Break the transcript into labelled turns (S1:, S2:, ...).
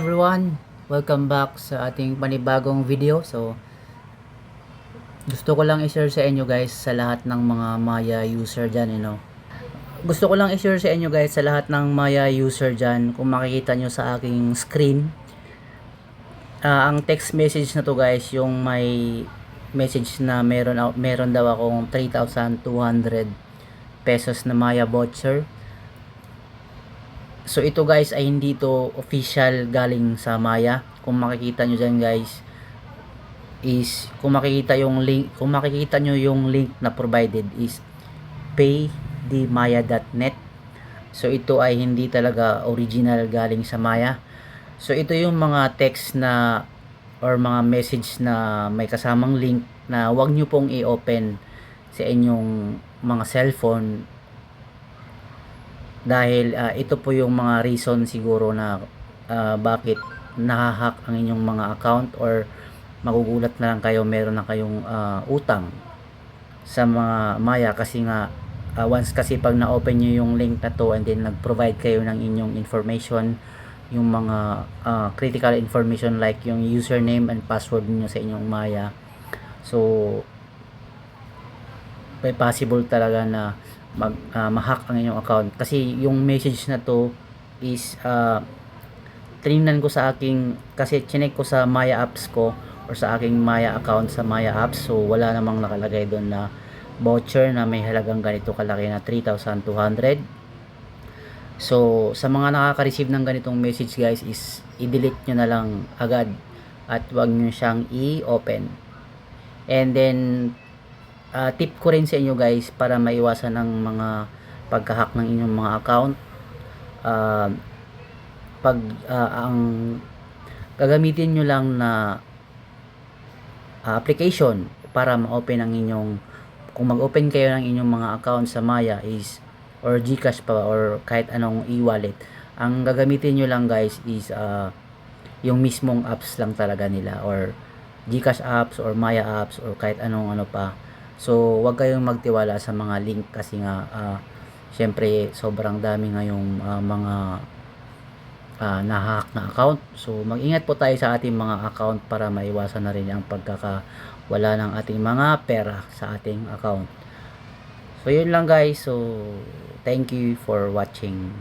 S1: everyone, welcome back sa ating panibagong video. So, gusto ko lang i-share sa inyo guys sa lahat ng mga Maya user dyan, you know. Gusto ko lang i-share sa inyo guys sa lahat ng Maya user dyan. Kung makikita nyo sa aking screen, ah, ang text message na to guys, yung may message na meron, meron daw akong 3,200 pesos na Maya voucher. So ito guys ay hindi to official galing sa Maya. Kung makikita nyo dyan guys is kung makikita yung link kung makikita nyo yung link na provided is paydmaya.net so ito ay hindi talaga original galing sa Maya. So ito yung mga text na or mga message na may kasamang link na wag nyo pong i-open sa inyong mga cellphone dahil ah, ito po yung mga reason siguro na ah, bakit nahahack ang inyong mga account or magugulat na lang kayo meron na kayong ah, utang sa mga Maya. Kasi nga ah, once kasi pag na-open nyo yung link na to and then nag-provide kayo ng inyong information yung mga ah, critical information like yung username and password niyo sa inyong Maya. So may possible talaga na mag ah, ma-hack ang inyong account. Kasi yung message na to is uh, tinignan ko sa aking kasi chinek ko sa Maya apps ko or sa aking Maya account sa Maya apps. So wala namang nakalagay doon na voucher na may halagang ganito kalaki na 3,200 so sa mga nakaka-receive ng ganitong message guys is i-delete nyo na lang agad at wag nyo siyang i-open. And then ah, tip ko rin sa inyo guys para maiwasan ng mga pagkahack ng inyong mga account. Ah, pag ah, ang gagamitin nyo lang na ah, application para ma-open ang inyong kung mag-open kayo ng inyong mga account sa Maya is or Gcash pa or kahit anong e-wallet ang gagamitin nyo lang guys is ah, yung mismong apps lang talaga nila or Gcash apps or Maya apps or kahit anong ano pa So, wag kayong magtiwala sa mga link kasi nga ah, syempre sobrang dami ngayong ah, mga ah, nahahack na account. So, mag-ingat po tayo sa ating mga account para maiwasan na rin ang pagkakawala ng ating mga pera sa ating account. So, yun lang guys. So, thank you for watching.